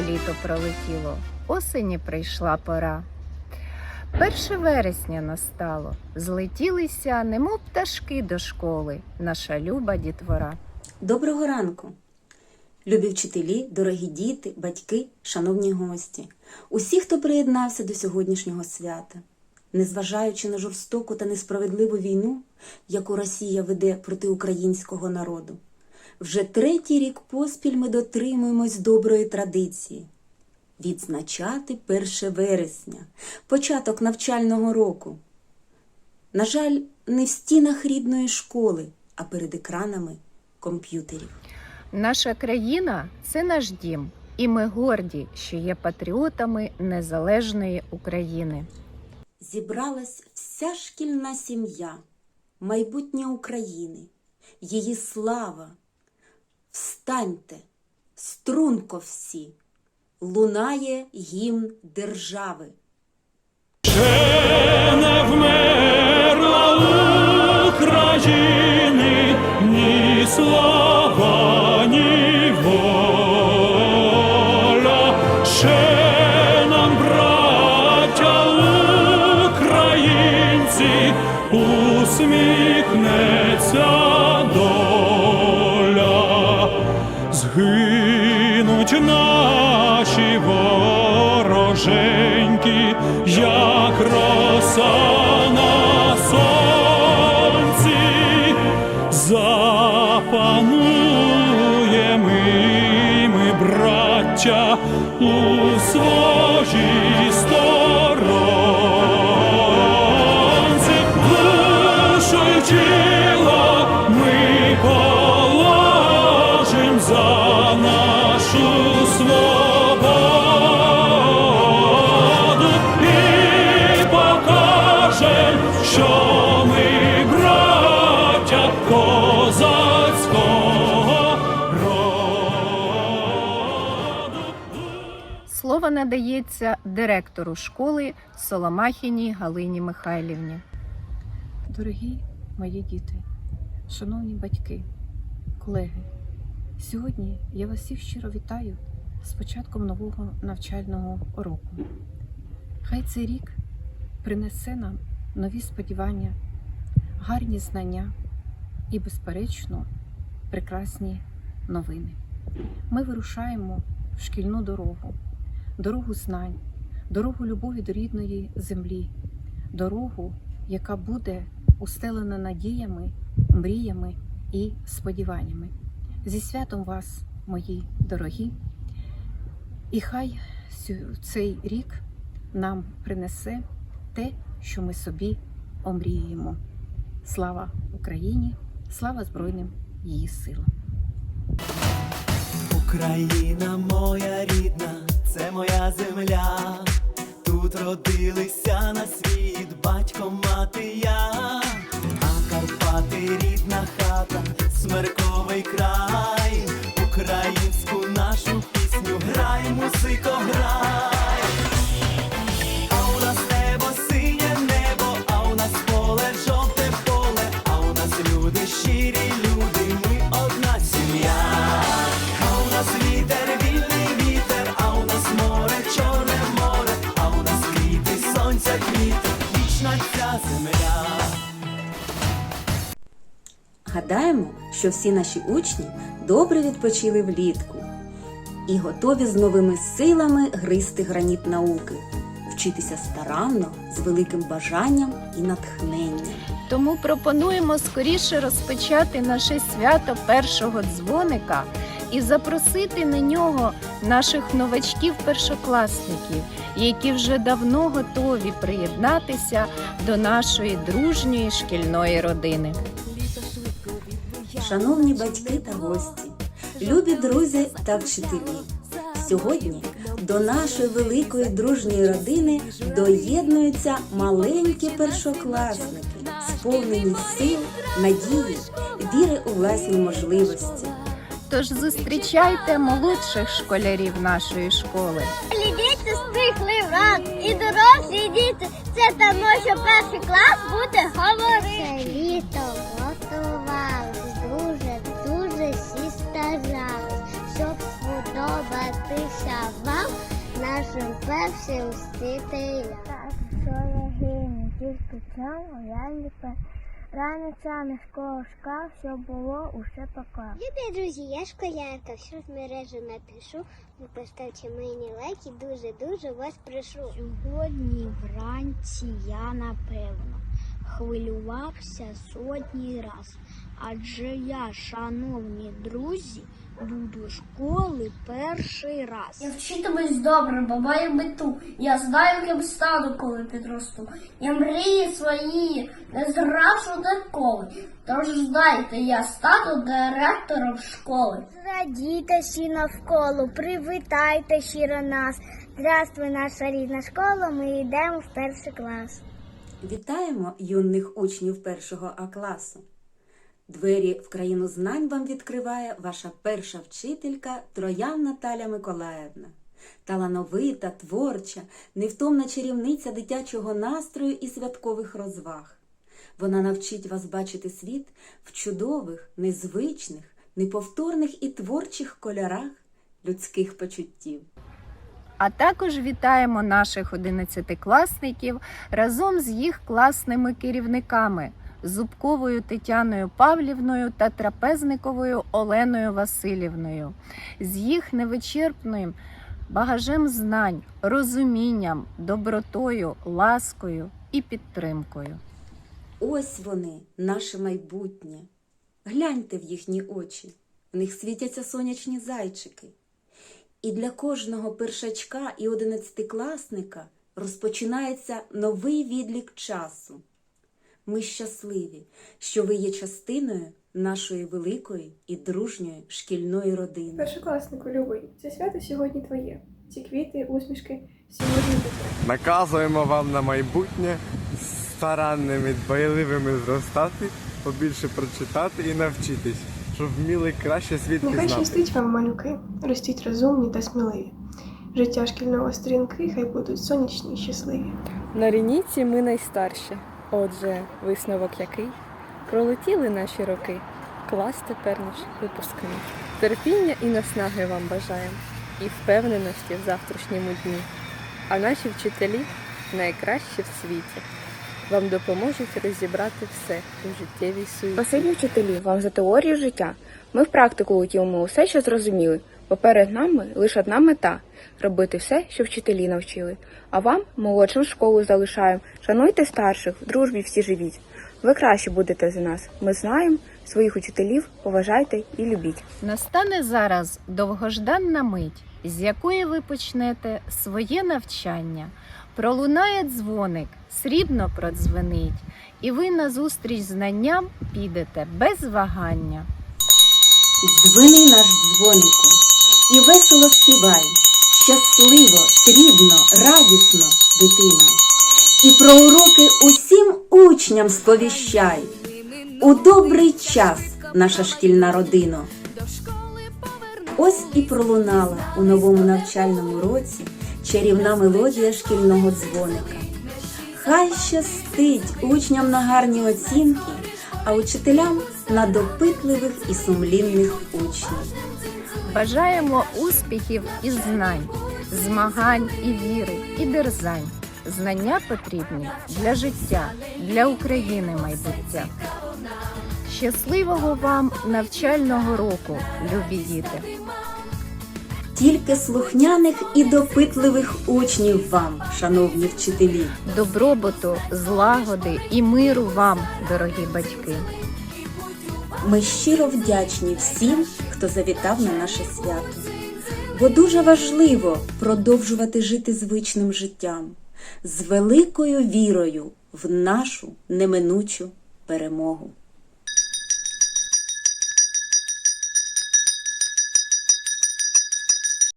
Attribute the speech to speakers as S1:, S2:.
S1: літо пролетіло, осені прийшла пора. Перше вересня настало, злетілися, немов пташки до школи, наша люба дітвора.
S2: Доброго ранку! Любі вчителі, дорогі діти, батьки, шановні гості, усі, хто приєднався до сьогоднішнього свята. Незважаючи на жорстоку та несправедливу війну, яку Росія веде проти українського народу, вже третій рік поспіль ми дотримуємось доброї традиції відзначати 1 вересня, початок навчального року. На жаль, не в стінах рідної школи, а перед екранами комп'ютерів.
S1: Наша країна це наш дім, і ми горді, що є патріотами незалежної України.
S2: Зібралась вся шкільна сім'я, майбутнє України, її слава. Встаньте, струнко всі, лунає гімн держави.
S3: Ще не вмерла України ні слава, ні воля. Ще нам, браття українці, усміхнеться вороженьки, як роса на сонці, запануємо ми, браття, у своїй
S1: Слово надається директору школи Соломахіній Галині Михайлівні.
S4: Дорогі мої діти, шановні батьки, колеги, сьогодні я вас всіх щиро вітаю з початком нового навчального року. Хай цей рік принесе нам нові сподівання, гарні знання і, безперечно, прекрасні новини. Ми вирушаємо в шкільну дорогу, дорогу знань, дорогу любові до рідної землі, дорогу, яка буде устелена надіями, мріями і сподіваннями. Зі святом вас, мої дорогі, і хай цей рік нам принесе те, що ми собі омріємо. Слава Україні! Слава Збройним її силам!
S5: Україна моя рідна, це моя земля. Тут родилися на світ батько, мати я, а Карпати рідна хата, смерковий край, українську нашу пісню грай, музико, грай.
S2: Що всі наші учні добре відпочили влітку і готові з новими силами гризти граніт науки, вчитися старанно, з великим бажанням і натхненням.
S1: Тому пропонуємо скоріше розпочати наше свято першого дзвоника і запросити на нього наших новачків-першокласників, які вже давно готові приєднатися до нашої дружньої шкільної родини.
S2: Шановні батьки та гості, любі друзі та вчителі. Сьогодні до нашої великої дружньої родини доєднуються маленькі першокласники, сповнені сил, надії, віри у власні можливості.
S1: Тож зустрічайте молодших школярів нашої школи.
S6: Діти стихли враз і дорослі діти. Це тому, що перший клас буде говорити. Це літо першим вчителям. Так, я гину, тільки цьому я ліпе. Раницями школа шкаф, що було, усе пока. Любі друзі, я школярка, в мережу напишу, ви поставте мені лайки, дуже-дуже вас прошу. Сьогодні вранці я, напевно, хвилювався сотні раз. Адже я, шановні друзі, буду школи перший раз.
S7: Я вчитимусь добре, бо маю мету. Я знаю, ким стану, коли підросту. Я мрії свої не зраджу ніколи. Тож знайте, я стану директором школи.
S6: Радійте всі навколо, привітайте щиро нас. Здравствуй, наша рідна школа, ми йдемо в перший клас.
S2: Вітаємо юних учнів першого А класу. Двері в країну знань вам відкриває ваша перша вчителька Троян Наталя Миколаївна. Талановита, творча, невтомна чарівниця дитячого настрою і святкових розваг. Вона навчить вас бачити світ в чудових, незвичних, неповторних і творчих кольорах людських почуттів.
S1: А також вітаємо наших одинадцятикласників разом з їх класними керівниками Зубковою Тетяною Павлівною та Трапезниковою Оленою Васильівною, з їх невичерпним багажем знань, розумінням, добротою, ласкою і підтримкою.
S2: Ось вони, наше майбутнє. Гляньте в їхні очі, в них світяться сонячні зайчики. І для кожного першачка і одинадцятикласника розпочинається новий відлік часу. Ми щасливі, що ви є частиною нашої великої і дружньої шкільної родини.
S8: Першокласнику любий, це свято сьогодні твоє. Ці квіти, усмішки сьогодні тебе.
S9: Наказуємо вам на майбутнє старанними, дбайливими зростати, побільше прочитати і навчитись, щоб вміли краще світ
S8: Нехай
S9: пізнати.
S8: щастить вам, малюки, ростіть розумні та сміливі. Життя шкільного сторінки хай будуть сонячні і щасливі.
S10: На лінійці ми найстарші. Отже, висновок який? Пролетіли наші роки. Клас тепер наш випускний. Терпіння і наснаги вам бажаємо, і впевненості в завтрашньому дні. А наші вчителі найкращі в світі. Вам допоможуть розібрати все у життєвій суеті.
S11: Спасибі вчителі вам за теорію життя. Ми в практику утілимо усе, що зрозуміли. Поперед нами лише одна мета робити все, що вчителі навчили. А вам, молодшим школу залишаємо. Шануйте старших, в дружбі всі живіть. Ви краще будете за нас. Ми знаємо своїх учителів, поважайте і любіть.
S1: Настане зараз довгожданна мить, з якої ви почнете своє навчання. Пролунає дзвоник, срібно продзвенить, і ви назустріч знанням підете без вагання.
S2: Дзвени наш дзвонику, і весело співай, щасливо, срібно, радісно, дитино. І про уроки усім учням сповіщай. У добрий час, наша шкільна родина. Ось і пролунала у новому навчальному році чарівна мелодія шкільного дзвоника. Хай щастить учням на гарні оцінки, а учителям на допитливих і сумлінних учнів.
S1: Бажаємо успіхів і знань, змагань і віри, і дерзань. Знання потрібні для життя, для України майбуття. Щасливого вам навчального року, любі діти!
S2: Тільки слухняних і допитливих учнів вам, шановні вчителі.
S1: Добробуту, злагоди і миру вам, дорогі батьки!
S2: Ми щиро вдячні всім, хто завітав на наше свято. Бо дуже важливо продовжувати жити звичним життям з великою вірою в нашу неминучу перемогу.